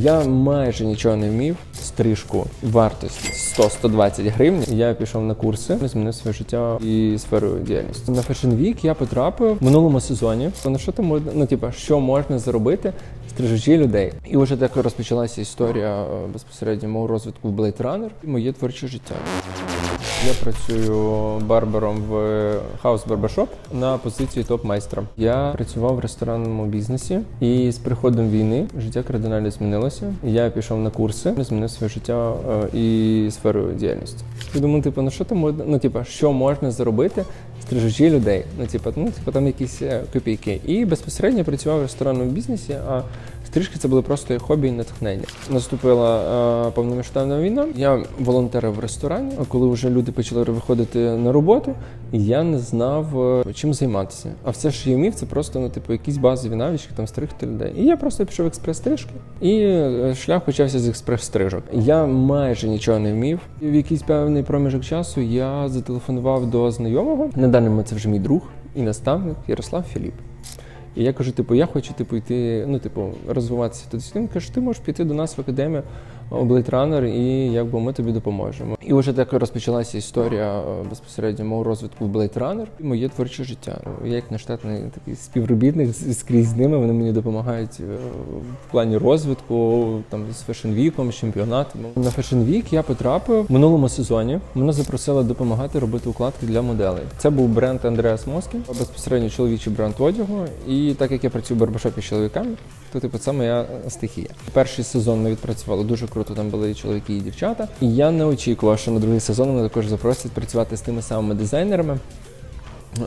Я майже нічого не вмів. Стрижку вартості 100-120 гривень. Я пішов на курси, змінив своє життя і сферу діяльності. На Fashion Week я потрапив в минулому сезоні. На що там ну типа, що можна заробити? Стрижучи людей, і вже так розпочалася історія е, безпосередньо мого розвитку в Blade Runner і моє творче життя. Я працюю барбером в House Barbershop на позиції топ-майстра. Я працював в ресторанному бізнесі, і з приходом війни життя кардинально змінилося. Я пішов на курси, змінив своє життя е, і сферу діяльності. Я думаю, типу, ну що там можна, ну типу, що можна заробити? Стрижучи людей. Ну, типу, ну, типу, там якісь е, копійки. І безпосередньо працював в ресторанному бізнесі, а стрижки це були просто хобі і натхнення. Наступила е, повномасштабна війна. Я волонтерив в ресторані. А коли вже люди почали виходити на роботу, і я не знав, е, чим займатися. А все, що я вмів, це просто ну, типу, якісь базові навички, там стригти людей. І я просто пішов в експрес-стрижки, і е, шлях почався з експрес-стрижок. Я майже нічого не вмів. І в якийсь певний проміжок часу я зателефонував до знайомого. На даний момент це вже мій друг і наставник Ярослав Філіп. І я кажу, типу, я хочу типу, йти, ну, типу, розвиватися тут. Він каже, ти можеш піти до нас в академію Runner, і якби ми тобі допоможемо. І вже так розпочалася історія е, безпосередньо мого розвитку в Runner і моє творче життя. Я як нештатний такий співробітник скрізь з ними. Вони мені допомагають е, в плані розвитку, там з Week, з чемпіонатами. На Week я потрапив в минулому сезоні. Мене запросили допомагати робити укладки для моделей. Це був бренд Андреас Москін, безпосередньо чоловічий бренд одягу. І так як я працюю в барбершопі з чоловіками, то типу це моя стихія. Перший сезон ми відпрацювали дуже круто. Там були і чоловіки, і дівчата. І я не очікував, що на другий сезон мене також запросять працювати з тими самими дизайнерами.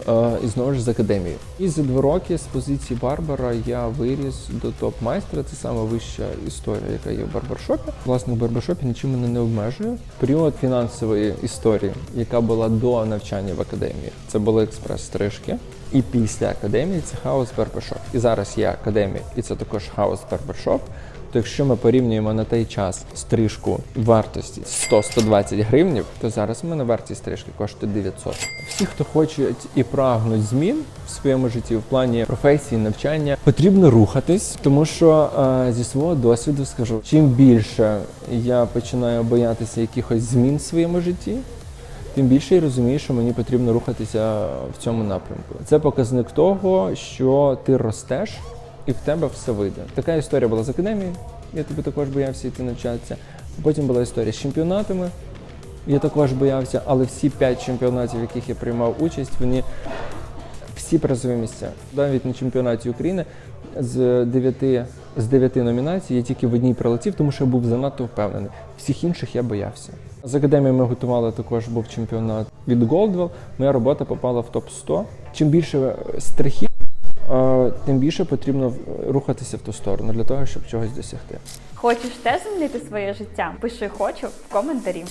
Е, І знову ж з академії. І за два роки з позиції барбара я виріс до топ-майстра. Це саме вища історія, яка є в барбершопі. Власне, в барбершопі нічим мене не обмежує. Період фінансової історії, яка була до навчання в академії, це були експрес-стрижки. І після академії це хаус барбершоп. І зараз є академія, і це також хаус барбершоп. То якщо ми порівнюємо на той час стрижку вартості 100-120 гривнів, то зараз у мене вартість стрижки коштує 900. Всі, хто хочуть і прагнуть змін в своєму житті в плані професії, навчання, потрібно рухатись, тому що е, зі свого досвіду скажу, чим більше я починаю боятися якихось змін в своєму житті, тим більше я розумію, що мені потрібно рухатися в цьому напрямку. Це показник того, що ти ростеш і в тебе все вийде. Така історія була з академією. Я тобі також боявся йти навчатися. Потім була історія з чемпіонатами. Я також боявся, але всі п'ять чемпіонатів, в яких я приймав участь, вони всі призові місця. Навіть на чемпіонаті України з дев'яти з дев'яти номінацій я тільки в одній прилетів, тому що я був занадто впевнений. Всіх інших я боявся. З академії ми готували також був чемпіонат від Goldwell. Моя робота попала в топ 100 Чим більше страхів, е, тим більше потрібно рухатися в ту сторону для того, щоб чогось досягти. Хочеш теж змінити своє життя? Пиши хочу в коментарі.